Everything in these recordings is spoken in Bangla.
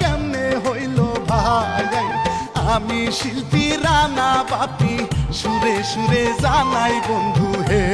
কেমনে হইল ভাই? আমি শিল্পী রানা বাপি সুরে সুরে জানাই বন্ধু হে।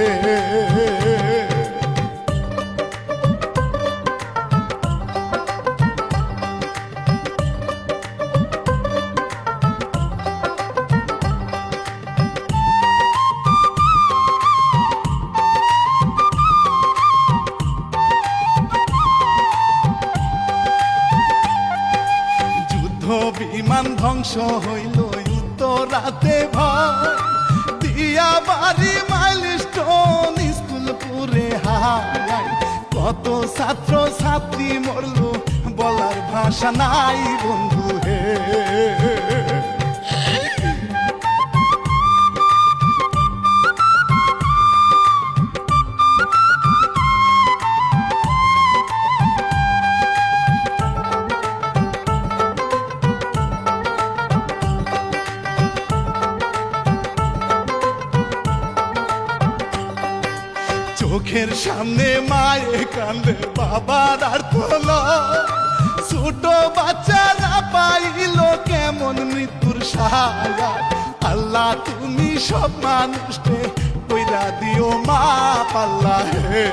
হইল উত্তরাতে ভয় দিয়া বাড়ি মাইলস্টোন স্কুল পুরে হাই। কত ছাত্র ছাত্রী মরল, বলার ভাষা নাই বন্ধু হে। সামনে মায়ে কান্দে বাবা আর তোল। ছোট বাচ্চারা পাইল কেমন মৃত্যুর সারা আল্লাহ, তুমি সব মানুষকে কইরা দিও মা পাল্লা হে।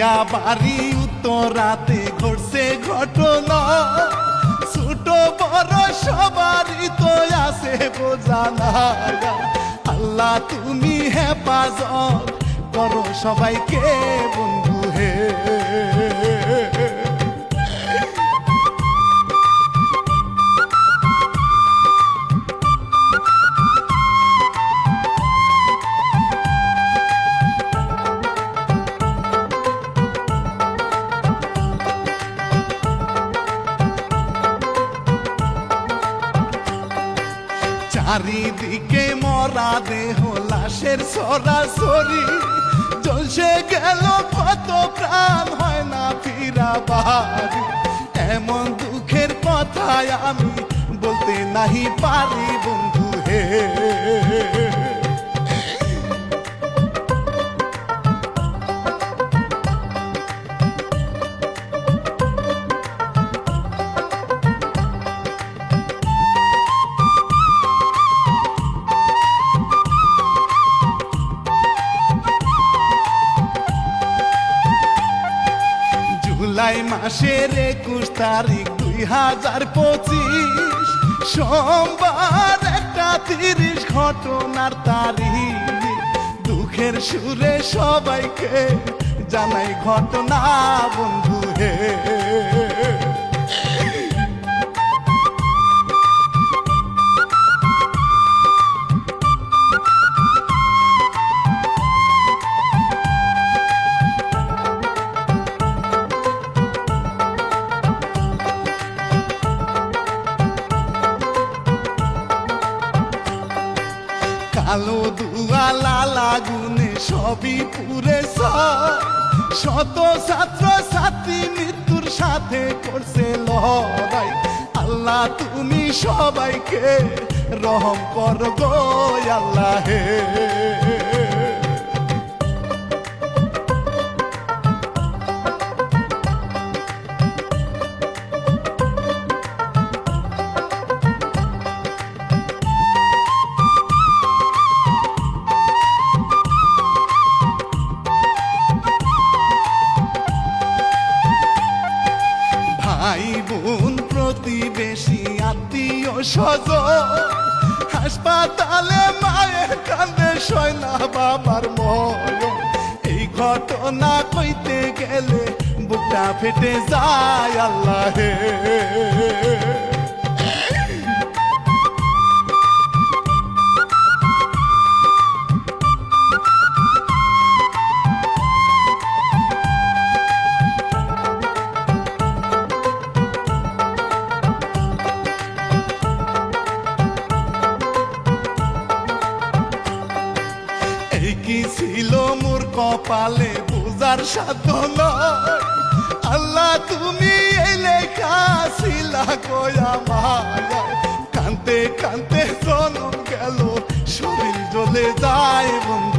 দিয়া বাড়ি উত্তরাতে ঘটছে ঘটনা। ছোট বড় সবারই তো আছে বোঝানা আল্লাহ, তুমি হেফাজত করো সবাইকে বন্ধু হে। চারিদিকে মরা দেহ, লাশের সরাসরি চলছে গেল, কত প্রাণ হয় না ফিরা এমন দুঃখের কথায় আমি বলতে নাহি পারি বন্ধু হে। জুলাই মাসের একুশ তারিখ দুই হাজার পঁচিশ। সোমবার একটা তিরিশ ঘটনার তারিখ। দুঃখের সুরে সবাইকে জানাই ঘটনা, বন্ধু। কালো দুয়া লালা গুনে সবই পুরে। শত ছাত্র ছাত্রী মৃত্যুর সাথে করছে লড়াই আল্লাহ তুমি সবাইকে রহম কর গো আল্লাহ হে আত্মীয় হাসপাতালে মায়ের কান্দে সয়না বাবার ময় এই ঘটনা কইতে গেলে বুকটা ফেটে যায় আল্লাহ। কপালে বোঝার সাধ্য নয়। আল্লাহ, তুমি এই কাশিলা কয়া মায়া কানতে কানতে জনম গেল, শরীর জ্বলে যায় বন্ধু।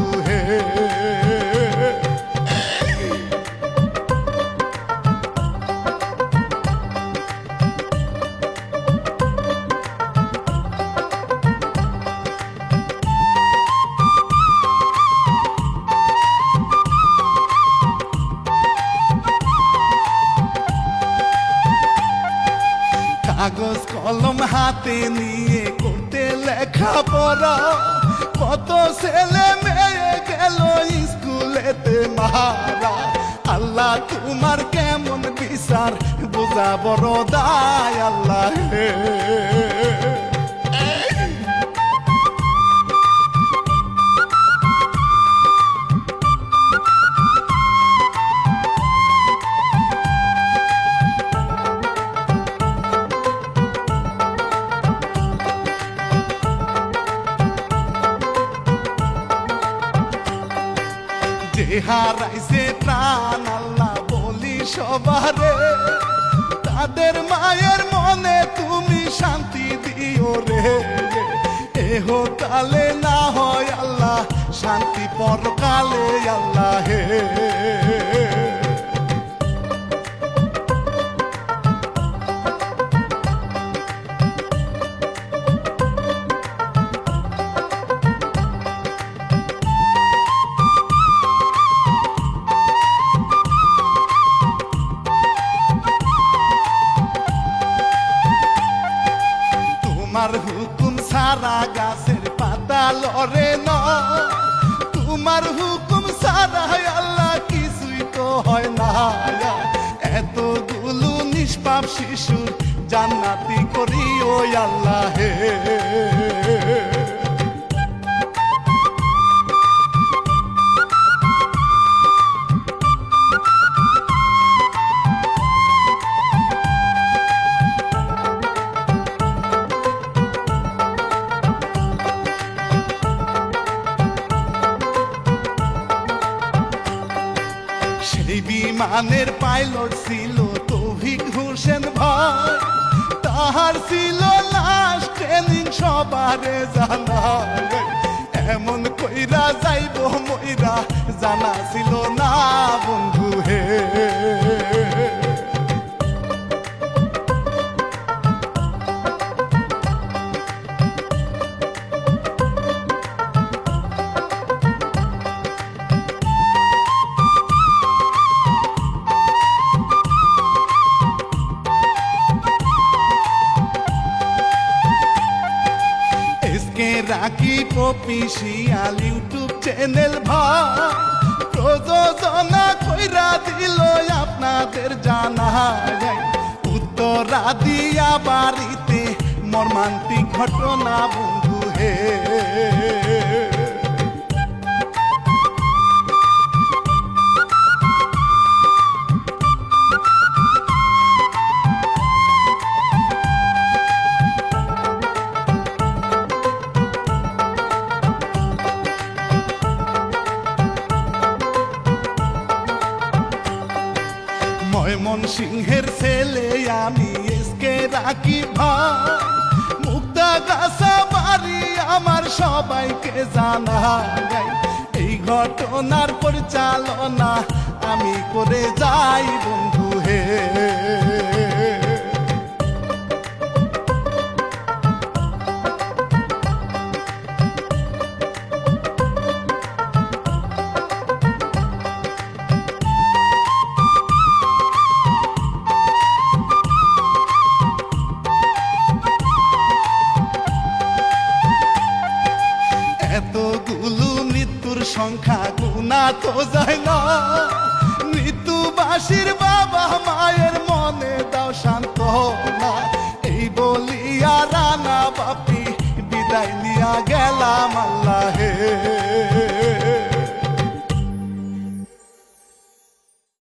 কলম হাতে নিয়ে করতে লেখা পড়া কত ছেলে মেয়ে গেল স্কুলেতে মারা। আল্লাহ তোমার কেমন বিচার, বোঝা বড় দায় আল্লাহ হারাইছে প্রাণ আল্লাহ বলি সবারে, তাদের মায়ের মনে তুমি শান্তি দিও রে। এহ কালে না হয় আল্লাহ, শান্তি পরকালে আল্লাহ হে। শিশুর জান্নাতি করি ও আল্লাহ। হে বিমানের পাইলট ছিল তৌফিক হোসেন তাহার ছিল লাশ ট্রেনিং সবারে জানা এমন কইরা যাইব মইরা, জানা ছিল না বন্ধু হে। অফিসিয়াল ইউটিউব চ্যানেল ভাই। প্রযোজনা কইরা দিল আপনাদের জানা উত্তরা দিয়া বাড়িতে মর্মান্তিক ঘটনা বন্ধু হে। রাখি ভাই মুক্তা গাছা বাড়ি আমার সবাইকে জানা এই ঘটনার পরিচালনা আমি করে যাই বন্ধু হে। সংখ্যা গুণা তো যায় না। মৃত্যুবাসীর বাবা মায়ের মনে দাও শান্ত না এই বলিয়া রানা বাপি বিদায় নিয়া গেলাম আল্লাহে।